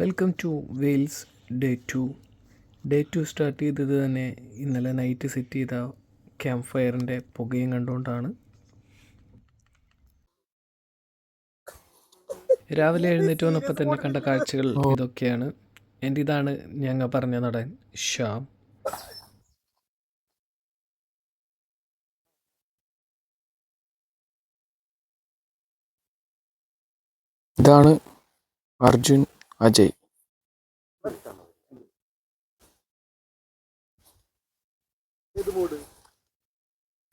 Welcome to Wales day two to to start ചെയ്തത് തന്നെ ഇന്നലെ നൈറ്റ് സെറ്റ് ചെയ്ത ക്യാമ്പ് ഫയറിന്റെ പുകയും കണ്ടുകൊണ്ടാണ്. രാവിലെ എഴുന്നേറ്റ് വന്നപ്പോൾ തന്നെ കണ്ട കാഴ്ചകൾ ഇതൊക്കെയാണ്. എന്റെ ഇതാണ് ഞങ്ങൾ പറഞ്ഞ നടൻ ശ്യാം ഇതാണ് അർജുൻ. അജയ്.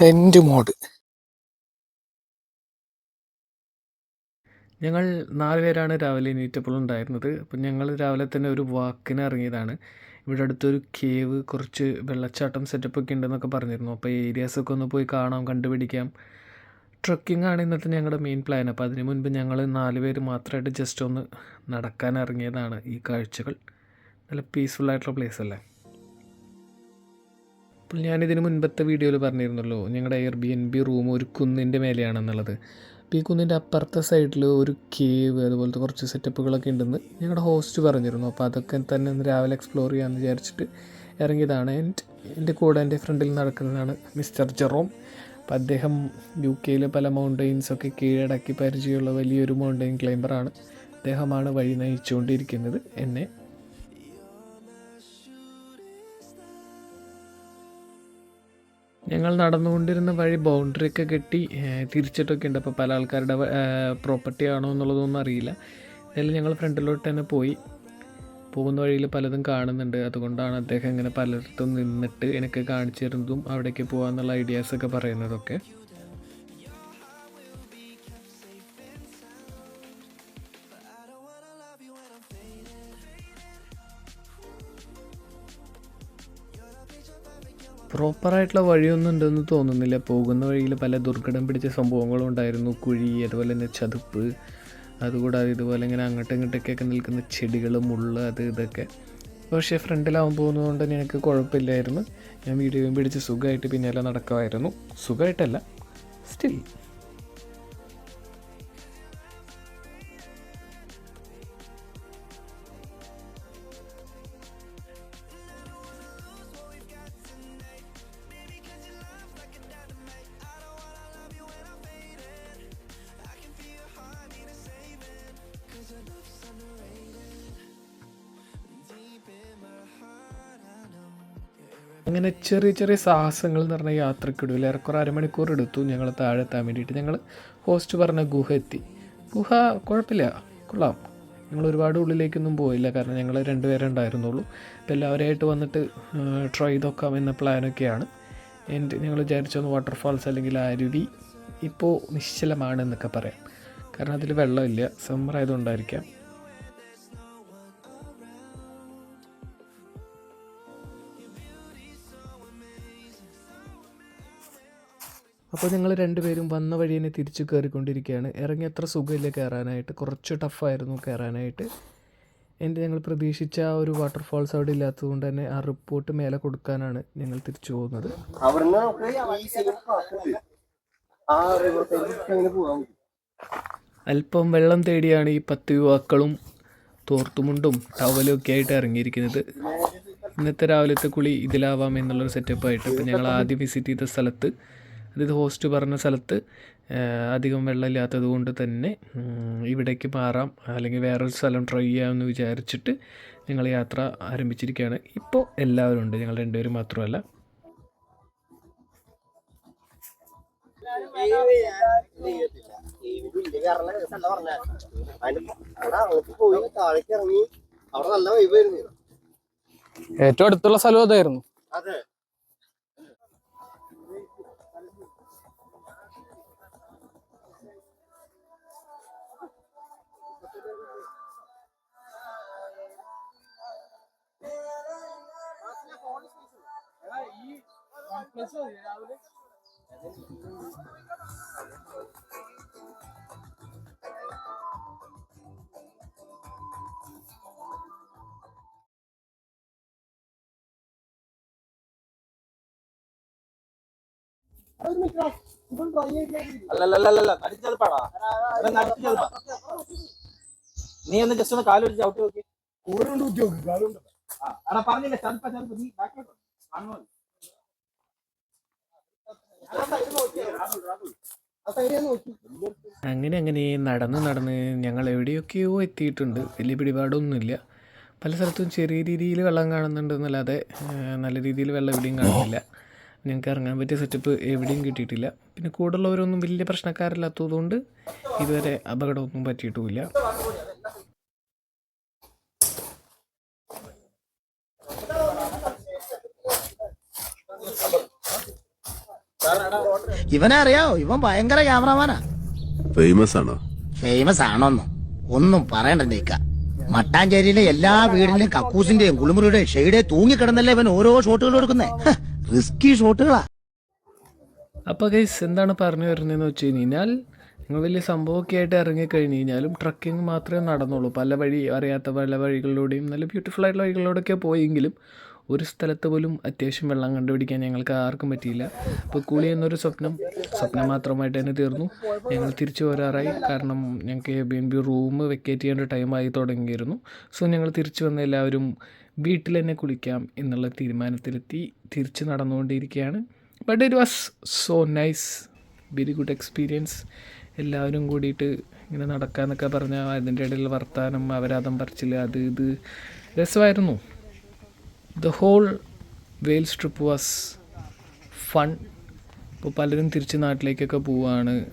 Tent mode. ഞങ്ങൾ നാല് പേരാണ് രാവിലെ എണീറ്റപ്പോൾ ഉണ്ടായിരുന്നത്. അപ്പം ഞങ്ങൾ രാവിലെ തന്നെ ഒരു വാക്കിന് ഇറങ്ങിയതാണ്. ഇവിടെ അടുത്തൊരു കേവ് കുറച്ച് വെള്ളച്ചാട്ടം സെറ്റപ്പ് ഒക്കെ ഉണ്ടെന്നൊക്കെ പറഞ്ഞിരുന്നു. അപ്പോൾ ഏരിയാസൊക്കെ ഒന്ന് പോയി കാണാം കണ്ടുപിടിക്കാം. ട്രക്കിംഗ് ആണ് ഇന്നത്തെ ഞങ്ങളുടെ മെയിൻ പ്ലാൻ അപ്പോൾ അതിന് മുൻപ് ഞങ്ങൾ നാല് പേര് മാത്രമായിട്ട് ജസ്റ്റ് ഒന്ന് നടക്കാൻ ഇറങ്ങിയതാണ് ഈ കാഴ്ചകൾ. നല്ല പീസ്ഫുൾ ആയിട്ടുള്ള പ്ലേസ് അല്ലേ? അപ്പോൾ ഞാനിതിന് മുൻപത്തെ വീഡിയോയിൽ പറഞ്ഞിരുന്നല്ലോ ഞങ്ങളുടെ air B N B room ഒരു കുന്നിന്റെ മേലെയാണെന്നുള്ളത്. അപ്പോൾ ഈ കുന്നിന്റെ അപ്പുറത്തെ സൈഡിൽ ഒരു കേവ് അതുപോലത്തെ കുറച്ച് സെറ്റപ്പുകളൊക്കെ ഉണ്ടെന്ന് ഞങ്ങളുടെ ഹോസ്റ്റ് പറഞ്ഞിരുന്നു. അപ്പോൾ അതൊക്കെ തന്നെ ഒന്ന് രാവിലെ എക്സ്പ്ലോർ ചെയ്യാമെന്ന് വിചാരിച്ചിട്ട് ഇറങ്ങിയതാണ്. ആൻഡ് എന്റെ കൂടെ എന്റെ ഫ്രണ്ടിൽ നടക്കുന്നതാണ് മിസ്റ്റർ ജെറോം. അപ്പോൾ അദ്ദേഹം യു കെയിലെ പല മൗണ്ടെയിൻസൊക്കെ കീഴടക്കി പരിചയമുള്ള വലിയൊരു മൗണ്ടെയിൻ ക്ലൈംബറാണ് അദ്ദേഹമാണ് വഴി നയിച്ചുകൊണ്ടിരിക്കുന്നത് എന്നെ. ഞങ്ങൾ നടന്നുകൊണ്ടിരുന്ന വഴി ബൗണ്ടറി ഒക്കെ കെട്ടി തിരിച്ചിട്ടൊക്കെ ഉണ്ട്. അപ്പോൾ പല ആൾക്കാരുടെ പ്രോപ്പർട്ടി ആണോ എന്നുള്ളതൊന്നും അറിയില്ല. എന്തായാലും ഞങ്ങൾ ഫ്രണ്ടിലോട്ട് തന്നെ പോയി. പോകുന്ന വഴിയിൽ പലതും കാണുന്നുണ്ട്. അതുകൊണ്ടാണ് അദ്ദേഹം ഇങ്ങനെ പലയിടത്തും നിന്നിട്ട് എനിക്ക് കാണിച്ചു തരുന്നതും അവിടേക്ക് ഐഡിയാസ് ഒക്കെ പറയുന്നതൊക്കെ. പ്രോപ്പറായിട്ടുള്ള വഴിയൊന്നും ഉണ്ടെന്ന് തോന്നുന്നില്ല. പോകുന്ന വഴിയിൽ പല ദുർഘടം പിടിച്ച സംഭവങ്ങളും ഉണ്ടായിരുന്നു. കുഴി അതുപോലെ തന്നെ ചതുപ്പ് അതുകൂടാതെ ഇതുപോലെ ഇങ്ങനെ അങ്ങോട്ടും ഇങ്ങോട്ടൊക്കെ നിൽക്കുന്ന ചെടികൾ മുള്ള് അത് ഇതൊക്കെ. പക്ഷേ ഫ്രണ്ടിലാവാൻ പോകുന്നതുകൊണ്ട് എനിക്ക് കുഴപ്പമില്ലായിരുന്നു. ഞാൻ വീഡിയോയും പിടിച്ച് സുഖമായിട്ട് പിന്നാലെ നടക്കുമായിരുന്നു. സുഖമായിട്ടല്ല. സ്റ്റിൽ അങ്ങനെ ചെറിയ ചെറിയ സാഹസങ്ങൾ എന്ന് പറഞ്ഞ യാത്രക്കിടയിൽ ഏറെക്കുറെ അരമണിക്കൂർ എടുത്തു. ഞങ്ങൾ താഴെ എത്താൻ വേണ്ടിയിട്ട് ഞങ്ങൾ ഹോസ്റ്റ് പറഞ്ഞ ഗുഹ എത്തി. ഗുഹ കുഴപ്പമില്ല. കൊള്ളാം. ഞങ്ങൾ ഒരുപാട് ഉള്ളിലേക്കൊന്നും പോയില്ല. കാരണം ഞങ്ങൾ രണ്ടുപേരെ ഉണ്ടായിരുന്നുള്ളൂ. അപ്പോൾ എല്ലാവരെയായിട്ട് വന്നിട്ട് ട്രൈ ചെയ്തൊക്കാം എന്ന പ്ലാനൊക്കെയാണ് എന്റെ ഞങ്ങൾ വിചാരിച്ചൊന്ന് വാട്ടർഫാൾസ് അല്ലെങ്കിൽ അരുവി ഇപ്പോൾ നിശ്ചലമാണ് എന്നൊക്കെ പറയാം. കാരണം അതിൽ വെള്ളമില്ല. സമ്മർ ആയതുകൊണ്ടായിരിക്കാം. അപ്പോൾ ഞങ്ങൾ രണ്ടുപേരും വന്ന വഴി തന്നെ തിരിച്ചു കയറിക്കൊണ്ടിരിക്കുകയാണ് ഇറങ്ങി അത്ര സുഖമില്ല കയറാനായിട്ട്. കുറച്ച് ടഫായിരുന്നു കയറാനായിട്ട്. എന്റെ ഞങ്ങൾ പ്രതീക്ഷിച്ച ആ ഒരു വാട്ടർഫാൾസ് അവിടെ ഇല്ലാത്തതുകൊണ്ട് തന്നെ ആ റിപ്പോർട്ട് മേലെ കൊടുക്കാനാണ് ഞങ്ങൾ തിരിച്ചു പോകുന്നത്. അല്പം വെള്ളം തേടിയാണ് ഈ പത്ത് യുവാക്കളും തോർത്തുമുണ്ടും ടവലും ഒക്കെ ആയിട്ട് ഇറങ്ങിയിരിക്കുന്നത്. ഇന്നത്തെ രാവിലത്തെ കുളി ഇതിലാവാം എന്നുള്ളൊരു സെറ്റപ്പായിട്ട് ഇപ്പം ഞങ്ങൾ ആദ്യം വിസിറ്റ് ചെയ്ത സ്ഥലത്ത് അതായത് ഹോസ്റ്റ് പറഞ്ഞ സ്ഥലത്ത് അധികം വെള്ളമില്ലാത്തത് കൊണ്ട് തന്നെ ഇവിടേക്ക് മാറാം അല്ലെങ്കിൽ വേറൊരു സ്ഥലം ട്രൈ ചെയ്യാമെന്ന് വിചാരിച്ചിട്ട് ഞങ്ങൾ യാത്ര ആരംഭിച്ചിരിക്കുകയാണ്. ഇപ്പോൾ എല്ലാവരും ഉണ്ട് ഞങ്ങൾ രണ്ടുപേരും മാത്രമല്ല. അവിടെ അങ്ങോട്ട് പോയി താഴേക്ക് അവിടെ നല്ല വൈബായിരുന്നു ഏറ്റവും അടുത്തുള്ള സ്ഥലം അതായിരുന്നു. അതെ. അല്ലല്ലല്ലല്ല നടുക്ക് ചെറുപ്പാടാ ഇവിടെ നടുക്ക് ചെറുപ്പാ നീ ഒന്ന് ജസ്റ്റ് ഒന്ന് കാൽ പിടിച്ച് ഔട്ട് നോക്കി ആ, എടാ പറഞ്ഞില്ലേ ചതുപ്പ ചതുപ്പ നീ ബാക്കിലോട്ട് കാണുമോ? അങ്ങനെ അങ്ങനെ നടന്ന് നടന്ന് ഞങ്ങൾ എവിടെയൊക്കെയോ എത്തിയിട്ടുണ്ട്. വലിയ പിടിപാടൊന്നുമില്ല. പല സ്ഥലത്തും ചെറിയ രീതിയിൽ വെള്ളം കാണുന്നുണ്ട് എന്നല്ലാതെ നല്ല രീതിയിൽ വെള്ളം എവിടെയും കാണുന്നില്ല. ഞങ്ങൾക്ക് ഇറങ്ങാൻ പറ്റിയ സെറ്റപ്പ് എവിടെയും കിട്ടിയിട്ടില്ല. പിന്നെ കൂടുള്ളവരൊന്നും വലിയ പ്രശ്നക്കാരല്ലാത്തതുകൊണ്ട് ഇതുവരെ അപകടമൊന്നും പറ്റിയിട്ടുമില്ല. ഇവനെ അറിയാവോ ഇവൻ ഭയങ്കര ക്യാമറമാനാ. ഫേമസ് ആണോ? ഫേമസ് ആണോന്നോ? ഒന്നും പറയണ്ട നീക്ക. മട്ടാഞ്ചേരിയിലെ എല്ലാ വീടിലും കക്കൂസിന്റെയും കുളിമുറിയുടെയും ഷെയ്ഡെ തൂങ്ങിക്കിടന്നല്ലേ ഇവൻ ഓരോ ഷോട്ടുകൾ കൊടുക്കുന്നേ റിസ്കി ഷോട്ടുകളാ. അപ്പോൾ ഗൈസ് എന്താണ് പറഞ്ഞു വരുന്നതെന്ന് വെച്ച് കഴിഞ്ഞാൽ നിങ്ങൾ വലിയ സംഭവമൊക്കെ ആയിട്ട് ഇറങ്ങിക്കഴിഞ്ഞ് കഴിഞ്ഞാലും ട്രക്കിംഗ് മാത്രമേ നടന്നുള്ളൂ. പല വഴി അറിയാത്ത പല വഴികളിലൂടെയും നല്ല ബ്യൂട്ടിഫുൾ ആയിട്ടുള്ള വഴികളിലൂടെയൊക്കെ പോയെങ്കിലും ഒരു സ്ഥലത്ത് പോലും അത്യാവശ്യം വെള്ളം കണ്ടുപിടിക്കാൻ ഞങ്ങൾക്ക് ആർക്കും പറ്റിയില്ല. അപ്പോൾ കുളി എന്നൊരു സ്വപ്നം സ്വപ്നം മാത്രമായിട്ട് തന്നെ തീർന്നു. ഞങ്ങൾ തിരിച്ചു വരാറായി. കാരണം ഞങ്ങൾക്ക് A B N B room vacate ചെയ്യേണ്ട ടൈമായി തുടങ്ങിയിരുന്നു. സോ ഞങ്ങൾ തിരിച്ചു വന്ന എല്ലാവരും വീട്ടിൽ തന്നെ കുളിക്കാം എന്നുള്ള തീരുമാനത്തിലെത്തി. തിരിച്ച് നടന്നുകൊണ്ടിരിക്കുകയാണ്. But it was so nice very good experience എല്ലാവരും കൂടിയിട്ട് ഇങ്ങനെ നടക്കാന്നൊക്കെ പറഞ്ഞാൽ അതിന്റെ ഇടയിൽ വർത്താനം അവരാദം പറിച്ചില്ല അത് ഇത്. രസമായിരുന്നു. The whole Wales trip was fun ഇപ്പോൾ പലരും തിരിച്ച് നാട്ടിലേക്കൊക്കെ പോവുകയാണ്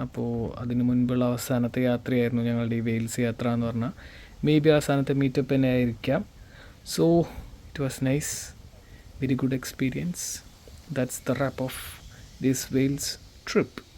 അപ്പോൾ അതിന് മുൻപുള്ള അവസാനത്തെ യാത്രയായിരുന്നു ഞങ്ങളുടെ ഈ വെയിൽസ് യാത്ര എന്ന് പറഞ്ഞാൽ മേ ബി അവസാനത്തെ മീറ്റപ്പ് തന്നെ ആയിരിക്കാം. So it was nice very good experience that's the wrap of this Wales trip